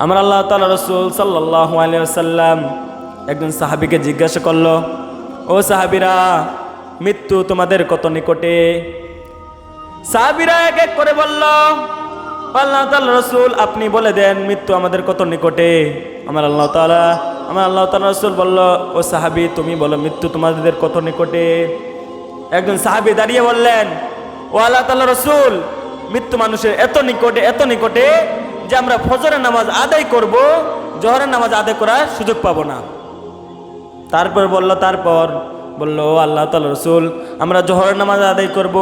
আমার আল্লাহ তালা রসুল সাল্লাহ আলিয়াল্লাম একজন সাহাবিকে জিজ্ঞাসা করল, ও সাহাবিরা, মৃত্যু তোমাদের কত নিকটে? সাহাবিরা এক এক করে বলল, আল্লাহ তাল্লাহ রসুল, আপনি বলে দেন মৃত্যু আমাদের কত নিকটে? আমার আল্লাহ তালা আমার আল্লাহ তাল্লাহ রসুল বলল, ও সাহাবি, তুমি বলো মৃত্যু তোমাদের কত নিকটে? একজন সাহাবি দাঁড়িয়ে বললেন, ও আল্লাহ তাল্লাহ রসুল, মৃত্যু মানুষের এত নিকটে এত নিকটে যে আমরা ফজরের নামাজ আদায় করব, জহরের নামাজ আদায় করার সুযোগ পাব না। তারপর বলল তারপর বলল আল্লাহ তাল রসুল, আমরা জহরের নামাজ আদায় করব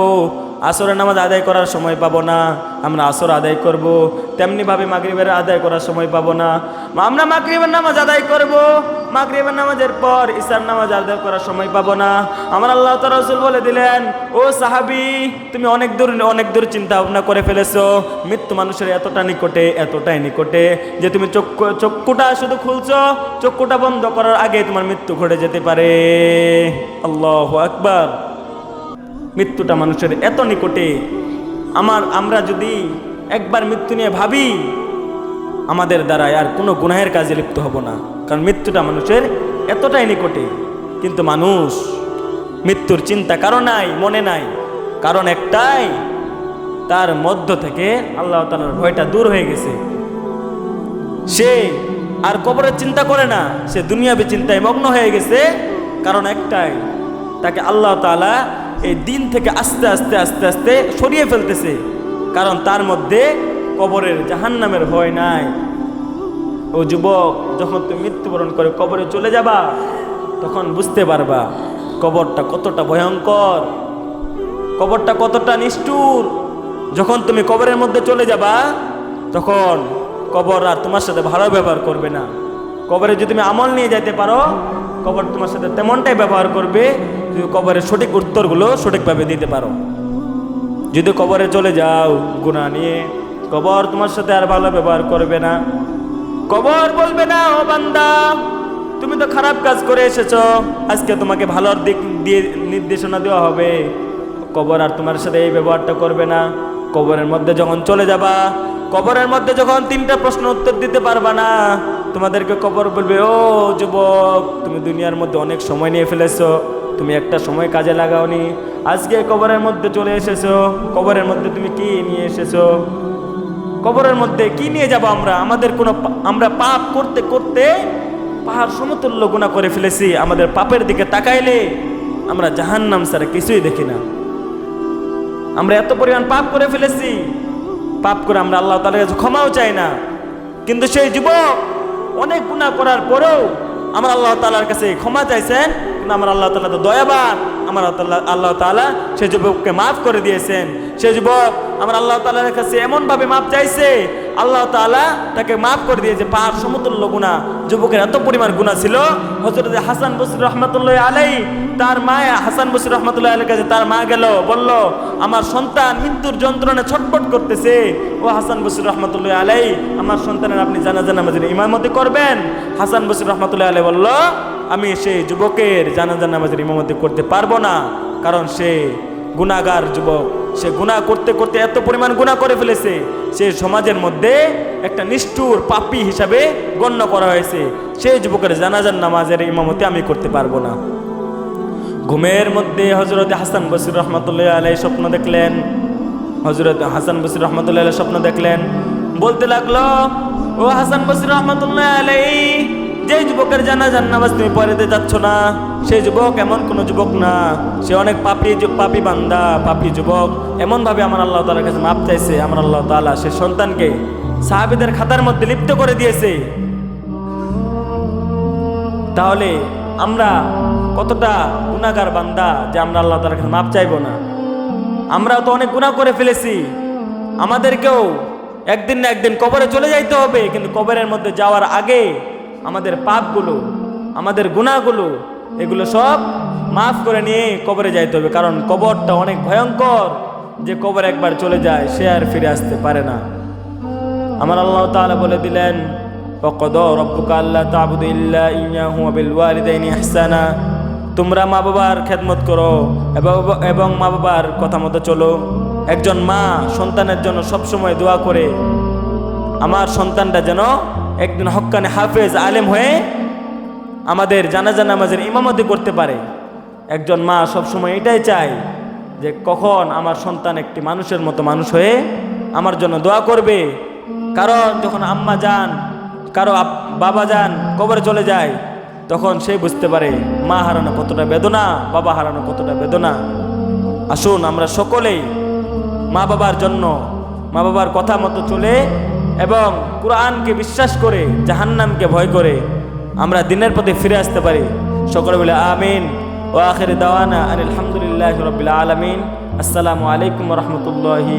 আসরের নামাজ আদায় করার সময় পাবো না। আমরা আসর আদায় করব। তেমনিভাবে মাগরিবের আদায় করার সময় পাবো না। আমরা মাগরিবের নামাজ আদায় করব। মাগরিবের নামাজের পর ইসার নামাজ আদায় করার সময় পাবো না। আমার আল্লাহ রসুল বলে দিলেন, ও সাহাবি, তুমি অনেক দূর অনেক দূর চিন্তা ভাবনা করে ফেলেছো। মৃত্যু মানুষের এতটা নিকটে, এতটাই নিকটে যে তুমি চক্ষু, চক্ষুটা শুধু খুলছো, চক্ষুটা বন্ধ করার আগে তোমার মৃত্যু ঘটে যেতে পারে। আল্লাহ আকবার। মৃত্যুটা মানুষের এত নিকটে। আমার, আমরা যদি একবার মৃত্যু নিয়ে ভাবি, আমাদের দ্বারা আর কোনো গুনাহের কাজে লিপ্ত হব না। কারণ মৃত্যুটা মানুষের এতটাই নিকটে। কিন্তু মানুষ মৃত্যুর চিন্তা কারও নাই, মনে নাই। কারণ একটাই, তার মধ্য থেকে আল্লাহ তালার ভয়টা দূর হয়ে গেছে। সে আর কবরের চিন্তা করে না, সে দুনিয়াবি চিন্তায় মগ্ন হয়ে গেছে। কারণ একটাই, তাকে আল্লাহ তালা এই দিন থেকে আস্তে আস্তে আস্তে আস্তে সরিয়ে ফেলতেছে। কারণ তার মধ্যে কবরের জাহান্নামের ভয় নাই। ও যুবক, যখন তুমি মৃত্যুবরণ করে কবরে চলে যাবা, তখন বুঝতে পারবা কবরটা কতটা ভয়ঙ্কর, কবরটা কতটা নিষ্ঠুর। যখন তুমি কবরের মধ্যে চলে যাবা, তখন কবর আর তোমার সাথে ভালো ব্যবহার করবে না। কবরে যদি তুমি আমল নিয়ে যাইতে পারো, কবর তোমার সাথে তেমনটাই ব্যবহার করবে যদি কবরের সঠিক উত্তরগুলো সঠিকভাবে দিতে পারো। যদি কবরে চলে যাও গুণা নিয়ে, কবর তোমার সাথে আর ভালো ব্যবহার করবে না। কবর বলবে, না, ও বান্দা, তুমি তো খারাপ কাজ করে এসেছ, আজকে তোমাকে ভালোর দিক দিয়ে নির্দেশনা দেওয়া হবে। কবর আর তোমার সাথে এই ব্যবহারটা করবে না। কবরের মধ্যে যখন চলে যাবা, কবরের মধ্যে যখন তিনটা প্রশ্ন উত্তর দিতে পারবা না, তোমাদেরকে কবর বলবে, ও যুবক, তুমি দুনিয়ার মধ্যে অনেক সময় নিয়ে ফেলেছো তুমি একটা সময় কাজে লাগাওনি। আজকে কবরের মধ্যে চলে এসেছ। কবরের মধ্যে তুমি কি নিয়ে এসেছ? কবরের মধ্যে কি নিয়ে যাব আমরা? আমাদের কোনো আমরা পাপ করতে করতে পাহাড় সমতুল্য গুণা করে ফেলেছি। আমাদের পাপের দিকে তাকাইলে আমরা জাহান্নাম ছাড়া কিছুই দেখি না। আমরা এত পরিমাণ পাপ করে ফেলেছি। পাপ করে আমরা আল্লাহ তালের কাছে ক্ষমাও চাই না। কিন্তু সেই যুবক অনেক গুণা করার পরেও আমার আল্লাহ তালার কাছে ক্ষমা চাইছেন। কিন্তু আমার আল্লাহ তালা তো দয়াবান। আমার আল্লাহ আল্লাহ তালা সে যুবককে মাফ করে দিয়েছেন। সে যুবক আমার আল্লাহ তালার কাছে এমনভাবে মাফ চাইছে আল্লাহ তালা তাকে মাফ করে দিয়েছে। পাহাড় সমতুল্য গুণা যুবকের এত পরিমাণ গুণা ছিল। হজরত হাসান বসির রহমতুল্লাহ আলাই তার মা হাসান বসির রহমতুল্লাহ আলের কাছে তার মা গেল, বলল, আমার সন্তান মৃত্যুর যন্ত্রণায় ছটফট করতেছে। ও হাসান বসির রহমতুল্লাহ আলাই আমার সন্তানের আপনি জানাজা নামাজের ইমামতি করবেন? হাসান বসির রহমতুল্লাহ আলাই বলল, আমি সেই যুবকের জানাজা নামাজের ইমামতি করতে পারব না। কারণ সে গুণাগার যুবক। সে গুণা করতে করতে এত পরিমাণ গুণা করে ফেলেছে, সে সমাজের মধ্যে একটা নিষ্ঠুর পাপি হিসাবে গণ্য করা হয়েছে। সেই যুবকের জানাজার নামাজের ইমামতি আমি করতে পারব না। ঘুমের মধ্যে হজরত হাসান বসির রহমতুল্লাহ আলাই স্বপ্ন দেখলেন। হজরত হাসান বসির রহমতুল্লাহ আলাই স্বপ্ন দেখলেন। বলতে লাগল, ও হাসান বসির রহমতুল্লাহ আলাই যে যুবকের জানাজার নামাজ তুমি পরে পড়াতে যাচ্ছ না সেই যুবক এমন কোনো যুবক না, সে অনেক পাপি পাপি বান্দা পাপি যুবক। এমনভাবে আমার আল্লাহ তালার কাছে মাপ চাইছে, আমার আল্লাহ তালা সে সন্তানকে সাহাবিদের খাতার মধ্যে লিপ্ত করে দিয়েছে। তাহলে আমরা কতটা গুণাগার বান্দা যে আমরা আল্লাহ তালার কাছে মাপ চাইব না? আমরা তো অনেক গুণা করে ফেলেছি। আমাদেরকেও একদিন না একদিন কবরে চলে যাইতে হবে, কিন্তু কবরের মধ্যে যাওয়ার আগে আমাদের পাপগুলো আমাদের গুণাগুলো এগুলো সব মাফ করে নিয়ে কবরে যাইতে হবে কারণ কবরটা অনেক ভয়ঙ্কর যে কবর একবার চলে যায় সে আর ফিরে আসতে পারে না আমার আল্লাহ তাআলা বলে দিলেন وقضى ربك ألا تعبدوا إلا إياه وبالوالدين إحسانا তোমরা মা বাবার খেদমত করো এবং- এবং মা বাবার কথা মতো চলো একজন মা সন্তানের জন্য সবসময় দোয়া করে আমার সন্তানটা যেন একদিন হক্কানে হাফেজ আলেম হয়ে আমাদের জানাজা নামাজের ইমামতি করতে পারে। একজন মা সবসময় এটাই চায় যে কখন আমার সন্তান একটি মানুষের মতো মানুষ হয়ে আমার জন্য দোয়া করবে। কারণ যখন আম্মা যান, কারও বাবা যান, কবরে চলে যায়, তখন সে বুঝতে পারে, মা হারানো কতটা বেদনা, বাবা হারানো কতটা বেদনা। আসুন আমরা সকলেই মা বাবার জন্য মা বাবার কথা মতো চলে এবং কোরআনকে বিশ্বাস করে, জাহান্নামকে ভয় করে আমরা দিনের পথে ফিরে আসতে পারি। সকলে বলে, আমিন। ও আখের দাওয়ানা আলহামদুলিল্লাহ রবিল আলমিন। আসসালামু আলাইকুম রহমতুল্লাহি